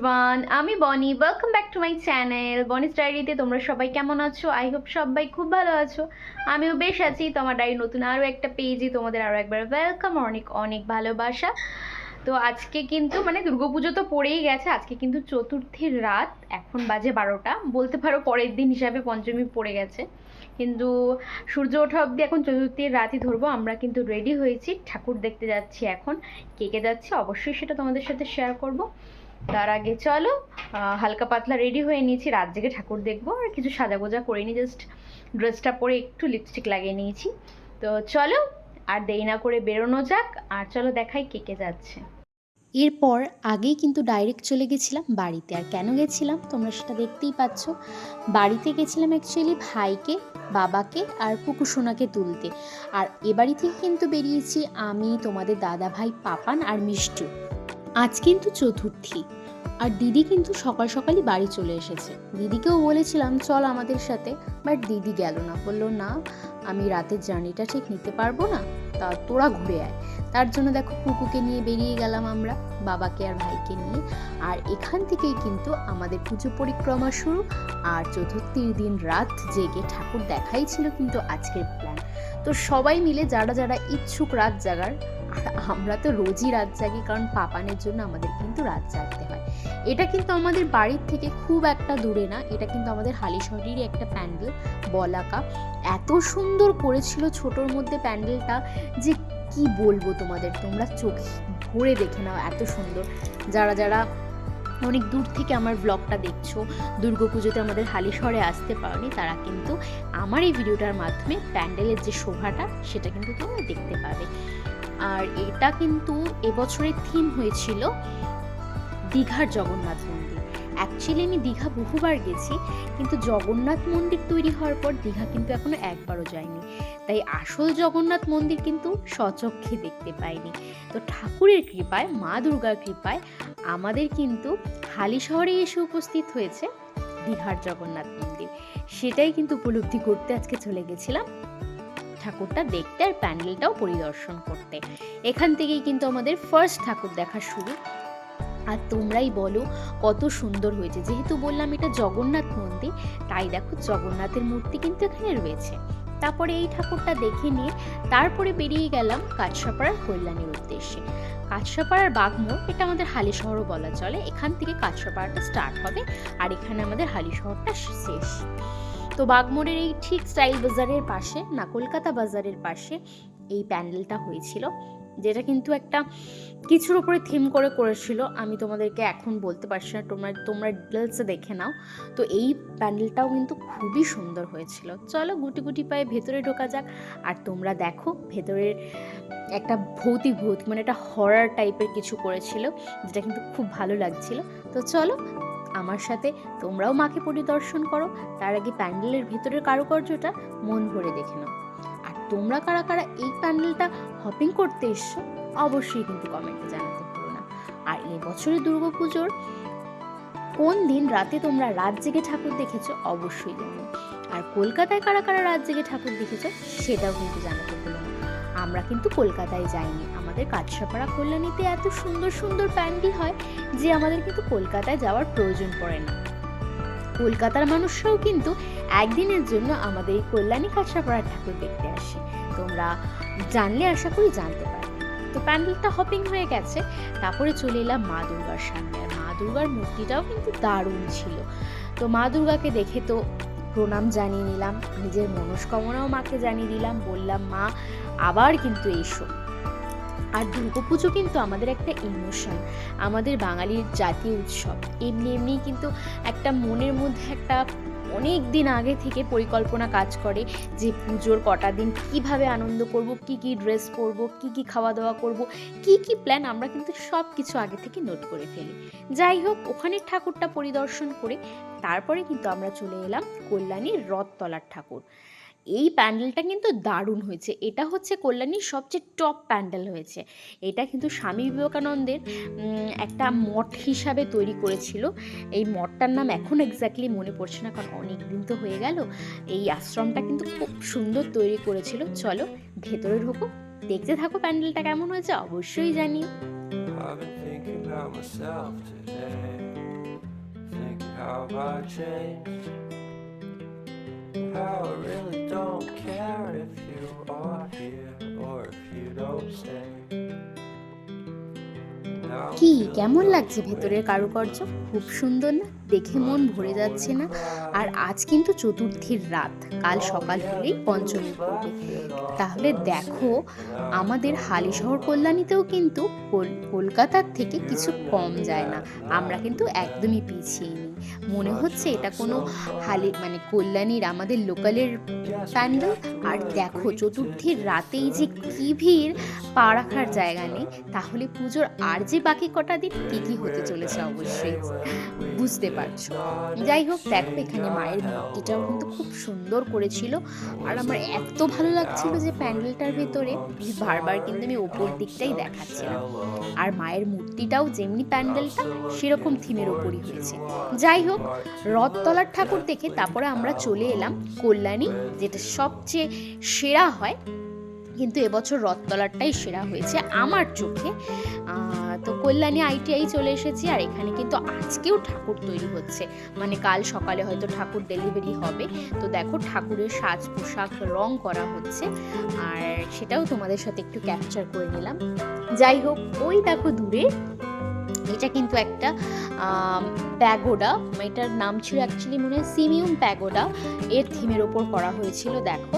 Everyone আমি Bonny welcome back to my channel Bonny's ডায়েরিতে তোমরা সবাই কেমন আছো? আই হোপ সবাই খুব ভালো আছো। আমিও বেশ আছি, তোমার ডায়েরি নতুন আরও একটা পেজে তোমাদের আরও একবার ওয়েলকাম অনেক অনেক ভালোবাসা। তো আজকে কিন্তু মানে দুর্গাপুজো তো পড়েই গেছে, আজকে কিন্তু চতুর্থীর রাত, এখন বাজে বারোটা। বলতে পারো পরের দিন হিসাবে পঞ্চমী পড়ে গেছে। কিন্তু সূর্য ওঠা অবধি এখন চতুর্থীর রাতই ধরবো, আমরা কিন্তু রেডি হয়েছি, ঠাকুর দেখতে যাচ্ছি এখন। কে কে যাচ্ছি অবশ্যই সেটা তোমাদের সাথে শেয়ার করব। তার আগে চলো হালকা পাতলা রেডি হয়ে নিয়েছি, রাত জেগে ঠাকুর দেখব। আর কিছু সাজাগোজা করিনি জাস্ট ড্রেসটা পরে একটু লিপস্টিক লাগিয়ে নিয়েছি। তো চলো, আর দেরি না করে বেরোনো যাক, আর চলো দেখাই কে কে যাচ্ছে। এরপর আগেই কিন্তু ডাইরেক্ট চলে গেছিলাম বাড়িতে। আর কেন গেছিলাম? তোমরা সেটা দেখতেই পাচ্ছ। বাড়িতে গেছিলাম অ্যাকচুয়ালি ভাইকে, বাবাকে আর পুকুসোনাকে তুলতে। আর এ বাড়ি থেকে কিন্তু বেরিয়েছি আমি, তোমাদের দাদা ভাই পাপান আর মিষ্টু। আজ কিন্তু চতুর্থী। আর দিদি কিন্তু সকাল সকালই বাড়ি চলে এসেছে। দিদিকেও বলেছিলাম, চল আমাদের সাথে। বাট দিদি গেল না। বলল, না, আমি রাতের জার্নিটা ঠিক নিতে পারব না। তা তোরা ঘুরে আয়। তার জন্য দেখো কুকুকে নিয়ে বেরিয়ে গেলাম আমরা, বাবাকে আর ভাইকে নিয়ে। আর এখান থেকেই কিন্তু আমাদের পুজো পরিক্রমা শুরু। আর চতুর্থীর দিন রাত জেগে ঠাকুর দেখাই ছিল কিন্তু আজকের প্ল্যান তো সবাই মিলে, যারা যারা ইচ্ছুক রাত জাগার আমরা তো রোজই রাত জাগি, কারণ পাপানের জন্য আমাদের কিন্তু রাত জাগতে হয়। এটা কিন্তু আমাদের বাড়ির থেকে খুব একটা দূরে না, এটা কিন্তু আমাদের হালিশহরেরই একটা প্যান্ডেল, বলাকা। এত সুন্দর করেছিল ছোটোর মধ্যে প্যান্ডেলটা যে কি বলব তোমাদের, তোমরা চোখ ভরে দেখে নাও এত সুন্দর। যারা যারা অনেক দূর থেকে আমার ব্লগটা দেখছ দুর্গাপুজোতে আমাদের হালিশহরে আসতে পারোনি, তারা কিন্তু আমার এই ভিডিওটার মাধ্যমে প্যান্ডেলের যে শোভাটা, সেটা কিন্তু তোমরা দেখতে পাবে। আর এটা কিন্তু এবছরের থিম হয়েছিল দীঘার জগন্নাথ মন্দির। অ্যাকচুয়ালি আমি দীঘা বহুবার গেছি, কিন্তু জগন্নাথ মন্দির তৈরি হওয়ার পর দীঘা কিন্তু এখনও একবারও যায়নি। তাই আসল জগন্নাথ মন্দির কিন্তু স্বচক্ষে দেখতে পাইনি। তো ঠাকুরের কৃপায়, মা দুর্গার কৃপায় আমাদের কিন্তু হালি শহরে এসে উপস্থিত হয়েছে দীঘার জগন্নাথ মন্দির। সেটাই কিন্তু উপলব্ধি করতে আজকে চলে গেছিলাম। ঠাকুরটা দেখতে আর প্যান্ডেলটাও পরিদর্শন করতে। এখান থেকেই কিন্তু আমাদের ফার্স্ট ঠাকুর দেখা শুরু। আর তোমরাই বলো, কত সুন্দর হয়েছে। যেহেতু বললাম এটা জগন্নাথ মন্দির, তাই দেখো জগন্নাথের মূর্তি কিন্তু এখানে রয়েছে। তারপরে এই ঠাকুরটা দেখে নিয়ে তারপরে বেরিয়ে গেলাম কাছসাপাড়ার কল্যাণের উদ্দেশ্যে। কাছসাপাড়ার বাগমোড় এটা আমাদের হালি শহরও বলা চলে। এখান থেকে কাছসাপাড়াটা স্টার্ট হবে, আর এখানে আমাদের হালি শহরটা শেষ। তো বাগমোড়ের এই ঠিক স্টাইল বাজারের পাশে, না কলকাতা বাজারের পাশে এই প্যান্ডেলটা হয়েছিল, যেটা কিন্তু একটা কিছুর উপরে থিম করে করেছিল। আমি তোমাদেরকে এখন বলতে পারছি না, তোমরা তোমরা ডিটেলসে দেখে নাও। তো এই প্যান্ডেলটাও কিন্তু খুবই সুন্দর হয়েছিল। চলো গুটি গুটি পায়ে ভেতরে ঢোকা যাক, আর তোমরা দেখো ভেতরের একটা ভৌতিক ভৌতিক মানে একটা হরার টাইপের কিছু করেছিল, যেটা কিন্তু খুব ভালো লাগছিল। তো চলো আমার সাথে তোমরাও মাকে পরিদর্শন করো। তার আগে প্যান্ডেলের ভেতরের কারুকার্যটা মন ভরে দেখে নাও। আর তোমরা কারা কারা এই প্যান্ডেলটা হপিং করতে এসছো, অবশ্যই কিন্তু কমেন্টে জানাতে ভুলো না। আর এই বছরের দুর্গাপুজোর কোন দিন রাতে তোমরা রাত জেগে ঠাকুর দেখেছ, অবশ্যই জানো। আর কলকাতায় কারা কারা রাত জেগে ঠাকুর দেখেছ, সেটাও কিন্তু জানাতে আমরা কিন্তু কলকাতায় যাইনি। আমাদের কাছসাপাড়া কল্যাণীতে এত সুন্দর সুন্দর প্যান্ডেল হয় যে আমাদের কিন্তু কলকাতায় যাওয়ার প্রয়োজন পড়ে না। কলকাতার মানুষরাও কিন্তু একদিনের জন্য আমাদের এই কল্যাণী কাছসাপাড়া ঠাকুর দেখতে আসে। তোমরা জানলে আশা করি জানতে পারবে। তো প্যান্ডেলটা হপিং হয়ে গেছে, তারপরে চলে এলাম মা দুর্গার সামনে। আর মা দুর্গার মূর্তিটাও কিন্তু দারুণ ছিল। তো মা দুর্গাকে দেখে তো প্রণাম জানিয়ে নিলাম, নিজের মনস্কামনাও মাকে জানিয়ে দিলাম, বললাম, মা, আবার কিন্তু এসো। আর দুর্গাপুজো কিন্তু আমাদের একটা ইমোশন আমাদের বাঙালির জাতীয় উৎসব। এমনি এমনি কিন্তু একটা মনের মধ্যে একটা অনেক দিন আগে থেকে পরিকল্পনা কাজ করে যে পুজোর কটা দিন কীভাবে আনন্দ করব, কি কি ড্রেস পরবো, কি কি খাওয়া দাওয়া করব, কি কি প্ল্যান আমরা কিন্তু সব কিছু আগে থেকে নোট করে ফেলি। যাই হোক ওখানে ঠাকুরটা পরিদর্শন করে তারপরে কিন্তু আমরা চলে এলাম কল্যাণীর রথতলার ঠাকুর। এই প্যান্ডেলটা কিন্তু দারুণ হয়েছে। এটা হচ্ছে কল্যাণীর সবচেয়ে টপ প্যান্ডেল হয়েছে। এটা কিন্তু স্বামী বিবেকানন্দের একটা মঠ হিসাবে তৈরি করেছিল। এই মঠটার নাম এখন এক্স্যাক্টলি মনে পড়ছে না, কারণ অনেক দিন তো হয়ে গেল। এই আশ্রমটা কিন্তু খুব সুন্দর তৈরি করেছিল। চলো ভেতরে ঢোকো, দেখতে থাকো প্যান্ডেলটা কেমন হয়েছে, অবশ্যই been I. Really don't care if you are here or if you don't stay. কি কেমন লাগছে ভেতরের কারুকার্য খুব সুন্দর না দেখে মন ভরে যাচ্ছে না। আর আজ কিন্তু চতুর্থীর রাত, কাল সকাল হলেই পঞ্চমী পড়বে। তাহলে দেখো, আমাদের হালিশহর কল্যাণীতেও কিন্তু কলকাতার থেকে কিছু কম যায় না। আমরা কিন্তু একদমই পিছিয়ে নিই। মনে হচ্ছে এটা কোনো হালি মানে কল্যাণীর আমাদের লোকালের প্যান্ডেল। আর দেখো, চতুর্থীর রাতেই যে কি ভিড়, পা রাখার জায়গা নেই। তাহলে পুজোর আর যে বাকি কটা দিন, কী কী হতে চলেছে অবশ্যই। বুঝতে পারছ যাই হোক, দেখো এখানে মায়ের মূর্তিটাও কিন্তু খুব সুন্দর করেছিল। আর আমার এত ভালো লাগছিল যে প্যান্ডেলটার ভেতরে বারবার কিন্তু আমি ওপর দিকটাই দেখাচ্ছিলাম। আর মায়ের মূর্তিটাও যেমনি প্যান্ডেলটা, সেরকম থিমের ওপরই হয়েছে। যাই হোক, রথতলার ঠাকুর দেখে তারপরে আমরা চলে এলাম কল্যাণী, যেটা সবচেয়ে সেরা হয়। কিন্তু এবছর রথতলারটাই সেরা হয়েছে আমার চোখে। তো কল্যাণী আইটিআই চলে এসেছি আর এখানে কিন্তু আজকেও ঠাকুর তৈরি হচ্ছে। মানে কাল সকালে হয়তো ঠাকুর ডেলিভারি হবে। তো দেখো ঠাকুরের সাজ পোশাক রং করা হচ্ছে। আর সেটাও তোমাদের সাথে একটু ক্যাপচার করে নিলাম। যাই হোক, ওই দেখো দূরে এটা কিন্তু একটা প্যাগোডা। এটার নাম ছিল অ্যাকচুয়ালি মনে হয় সিমিউম প্যাগোডা। এর থিমের ওপর করা হয়েছিল, দেখো।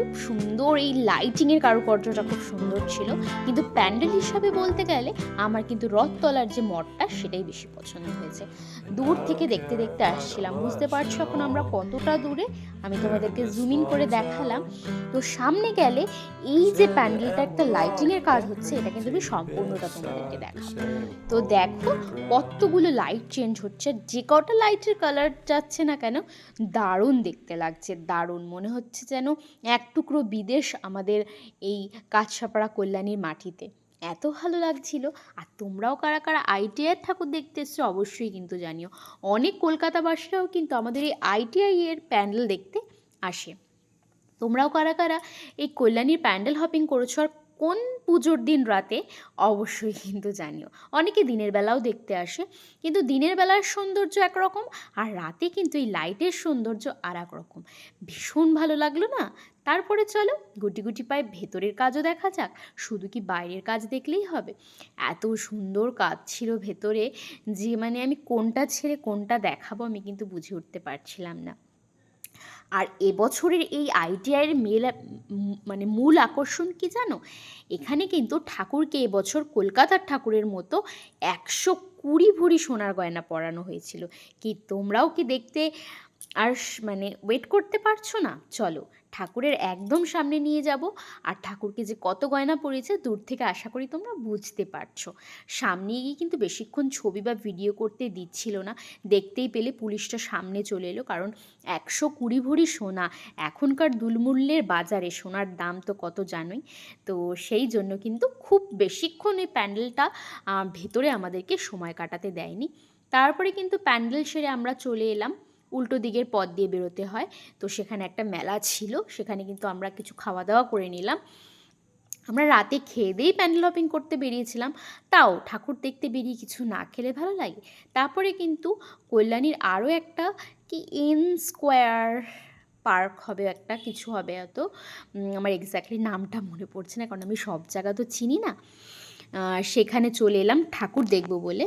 খুব সুন্দর, এই লাইটিংয়ের কারুকার্যটা খুব সুন্দর ছিল। কিন্তু প্যান্ডেল হিসাবে বলতে গেলে আমার কিন্তু রথতলার যে মঠটা সেটাই বেশি পছন্দ হয়েছে। দূর থেকে দেখতে দেখতে আসছিলাম, বুঝতে পারছ এখন আমরা কতটা দূরে? আমি তোমাদেরকে জুম ইন করে দেখালাম। তো সামনে গেলে এই যে প্যান্ডেলটা একটা লাইটিংয়ের কাজ হচ্ছে, এটা কিন্তু আমি সম্পূর্ণটা তোমাদেরকে দেখাবো। তো দেখো, কতগুলো লাইট চেঞ্জ হচ্ছে। যে কটা লাইটের কালার যাচ্ছে না কেন, দারুণ দেখতে লাগছে। দারুণ মনে হচ্ছে যেন এক টুকরো বিদেশ আমাদের এই কাছসাপাড়া কল্যাণীর মাটিতে। এত ভালো লাগছিল, আর তোমরাও কারা কারা আইটিআই ঠাকুর দেখতে এসছো অবশ্যই কিন্তু জানিও। অনেক কলকাতাবাসীরাও কিন্তু আমাদের এই আইটিআই এর প্যান্ডেল দেখতে আসে। তোমরাও কারা কারা এই কল্যাণীর প্যান্ডেল হপিং করেছ আর কোন পুজোর দিন রাতে? অবশ্যই কিন্তু জানিও। অনেকে দিনের বেলাও দেখতে আসে, কিন্তু দিনের বেলার সৌন্দর্য একরকম আর রাতে কিন্তু এই লাইটের সৌন্দর্য আর এক রকম ভীষণ ভালো লাগল না? তারপরে চলো, গুটি গুটি পায়ে ভেতরের কাজও দেখা যাক, শুধু কি বাইরের কাজ দেখলেই হবে? এত সুন্দর কাজ ছিল ভেতরে, যে মানে আমি কোনটা ছেড়ে কোনটা দেখাবো আমি কিন্তু বুঝে উঠতে পারছিলাম না। আর এবছরের এই আইটিআইয়ের মেল মানে মূল আকর্ষণ কি জানো? এখানে কিন্তু ঠাকুরকে এবছর কলকাতার ঠাকুরের মতো একশো কুড়ি ভরি সোনার গয়না পরানো হয়েছিল। কি তোমরাও কি দেখতে আর মানে ওয়েট করতে পারছ না? চলো, ঠাকুরের একদম সামনে নিয়ে যাব। আর ঠাকুরকে যে কত গয়না পড়েছে, দূর থেকে আশা করি তোমরা বুঝতে পারছ। সামনে গিয়ে কিন্তু বেশিক্ষণ ছবি বা ভিডিও করতে দিচ্ছিল না। দেখতেই পেলে পুলিশটা সামনে চলে এলো, কারণ একশো কুড়ি ভরি সোনা, এখনকার দুলমূল্যের বাজারে সোনার দাম তো কত জানোই? তো সেই জন্য কিন্তু খুব বেশিক্ষণ ওই প্যান্ডেলটা ভেতরে আমাদেরকে সময় কাটাতে দেয়নি। তারপরে কিন্তু প্যান্ডেল সেরে আমরা চলে এলাম। উল্টো দিকের পথ দিয়ে বেরোতে হয়। তো সেখানে একটা মেলা ছিল সেখানে কিন্তু আমরা কিছু খাওয়া দাওয়া করে নিলাম। আমরা রাতে খেয়ে দিয়েই প্যান্ডেল হপিং করতে বেরিয়েছিলাম। তাও ঠাকুর দেখতে বেরিয়ে কিছু না খেলে ভালো লাগে? তারপরে কিন্তু কল্যাণীর আরও একটা কি এন স্কোয়ার পার্ক হবে একটা কিছু হবে উম, আমার এক্স্যাক্টলি নামটা মনে পড়ছে না কারণ আমি সব জায়গা তো চিনি না। সেখানে চলে এলাম ঠাকুর দেখব বলে।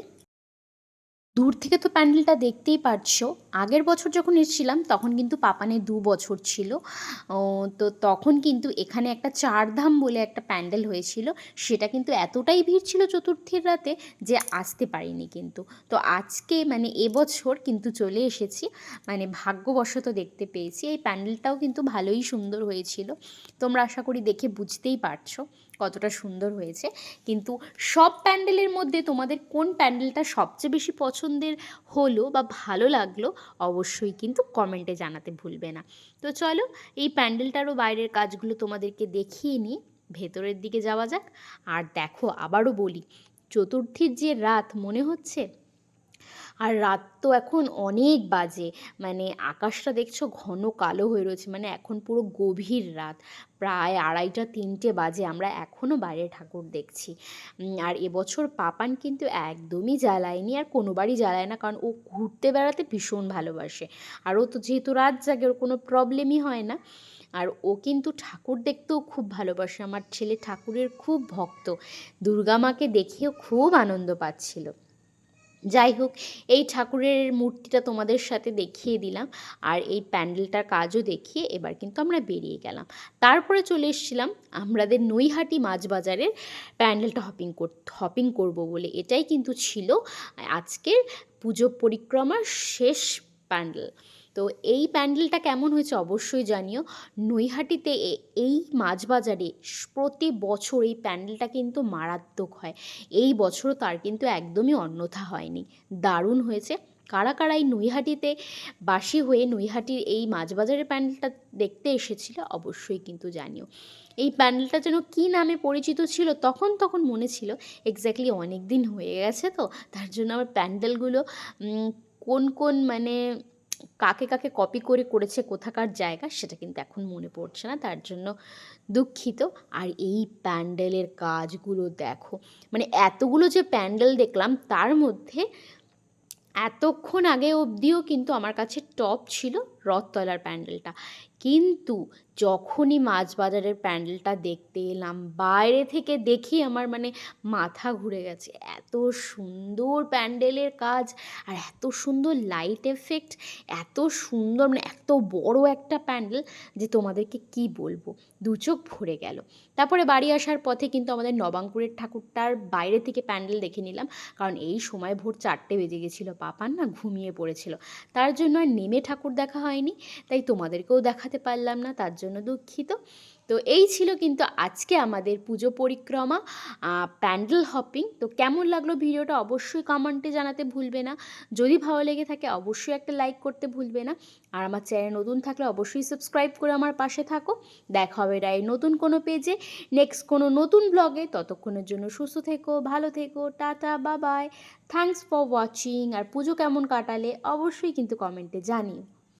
দূর থেকে তো প্যান্ডেলটা দেখতেই পারছ। আগের বছর যখন এসেছিলাম, তখন কিন্তু পাপানে দু বছর ছিল। তো তখন কিন্তু এখানে একটা চারধাম বলে একটা প্যান্ডেল হয়েছিল। সেটা কিন্তু এতটাই ভিড় ছিল চতুর্থীর রাতে যে আসতে পারিনি কিন্তু। তো আজকে মানে এবছর কিন্তু চলে এসেছি। মানে ভাগ্যবশত দেখতে পেয়েছি। এই প্যান্ডেলটাও কিন্তু ভালোই সুন্দর হয়েছিল। তোমরা আশা করি দেখে বুঝতেই পারছ। কতটা সুন্দর হয়েছে। কিন্তু সব প্যান্ডেলের মধ্যে তোমাদের কোন প্যান্ডেলটা সবচেয়ে বেশি পছন্দের হলো বা ভালো লাগল অবশ্যই কিন্তু কমেন্টে জানাতে ভুলবে না। তো চলো, এই প্যান্ডেলটারও বাইরের কাজগুলো তোমাদেরকে দেখিয়ে নিই। ভেতরের দিকে যাওয়া যাক। আর দেখো, আবারও বলি, চতুর্থীর যে রাত মনে হচ্ছে? আর রাত তো এখন অনেক বাজে। মানে আকাশটা দেখছ ঘন কালো হয়ে রয়েছে মানে এখন পুরো গভীর রাত। প্রায় আড়াইটা, তিনটে বাজে আমরা এখনও বাইরে ঠাকুর দেখছি। আর এবছর পাপান কিন্তু একদমই জ্বালায়নি, আর কোনোবারই জ্বালায় না, কারণ ও ঘুরতে বেড়াতে ভীষণ ভালোবাসে। আর ও তো যেহেতু রাত জাগে, ওর কোনো প্রবলেমই হয় না। আর ও কিন্তু ঠাকুর দেখতেও খুব ভালোবাসে। আমার ছেলে ঠাকুরের খুব ভক্ত। দুর্গা মাকে দেখেও খুব আনন্দ পাচ্ছিল। যাই হোক, এই ঠাকুরের মূর্তিটা তোমাদের সাথে দেখিয়ে দিলাম আর এই প্যান্ডেলটার কাজও দেখিয়ে এবার কিন্তু আমরা বেরিয়ে গেলাম। তারপরে চলে এসেছিলাম আমাদের নৈহাটি মাছ বাজারের প্যান্ডেলটা হপিং কর হপিং করব বলে। এটাই কিন্তু ছিল আজকের পুজো পরিক্রমার শেষ প্যান্ডেল। তো এই প্যান্ডেলটা কেমন হয়েছে অবশ্যই জানিও। নৈহাটিতে এই মাছ বাজারে প্রতি বছর এই প্যান্ডেলটা কিন্তু মারাত্মক হয়। এই বছরও তার কিন্তু একদমই অন্যথা হয়নি। দারুণ হয়েছে। কারা কারা এই নৈহাটিতে বাসি হয়ে নৈহাটির এই মাছ বাজারের প্যান্ডেলটা দেখতে এসেছিল অবশ্যই কিন্তু জানিও। এই প্যান্ডেলটা যেন কী নামে পরিচিত ছিল তখন তখন মনে ছিল এক্স্যাক্টলি অনেক দিন হয়ে গেছে তো। তার জন্য আমার প্যান্ডেলগুলো কোন কোন মানে কাকে কাকে কপি করে করেছে, কোথাকার জায়গা, সেটা কিন্তু এখন মনে পড়ছে না। তার জন্য দুঃখিত। আর এই প্যান্ডেলের কাজগুলো দেখো মানে এতগুলো যে প্যান্ডেল দেখলাম, তার মধ্যে এতক্ষণ আগে অবধিও কিন্তু আমার কাছে টপ ছিল। রথতলার প্যান্ডেলটা। কিন্তু যখনই মাছ বাজারের প্যান্ডেলটা দেখতে এলাম, বাইরে থেকে দেখি আমার মানে মাথা ঘুরে গেছে। এত সুন্দর প্যান্ডেলের কাজ আর এত সুন্দর লাইট এফেক্ট এত সুন্দর মানে এত বড় একটা প্যান্ডেল যে তোমাদেরকে কি বলব? দু চোখ ভরে গেল। তারপরে বাড়ি আসার পথে কিন্তু আমাদের নবাঙ্কুরের ঠাকুরটার বাইরে থেকে প্যান্ডেল দেখে নিলাম। কারণ এই সময় ভোর চারটে বেজে গেছিল পাপান না ঘুমিয়ে পড়েছিল। তার জন্য আর নেমে ঠাকুর দেখা হয়নি, তাই তোমাদেরকেও দেখাতে পারলাম না, তার জন্য দুঃখিত। তো এই ছিল কিন্তু আজকে আমাদের পুজো পরিক্রমা প্যান্ডেল হপিং। তো কেমন লাগল ভিডিওটা অবশ্যই কমেন্টে জানাতে ভুলবে না। যদি ভালো লেগে থাকে অবশ্যই একটা লাইক করতে ভুলবে না। আর আমার চ্যানেল নতুন থাকলে অবশ্যই সাবস্ক্রাইব করে আমার পাশে থাকো। দেখা হবে রাই নতুন কোনো পেজে, নেক্সট কোনো নতুন ব্লগে ততক্ষণের জন্য সুস্থ থেকো, ভালো থেকো, টাটা বা বাই থ্যাঙ্কস ফর ওয়াচিং আর পুজো কেমন কাটালে অবশ্যই কিন্তু কমেন্টে জানিও।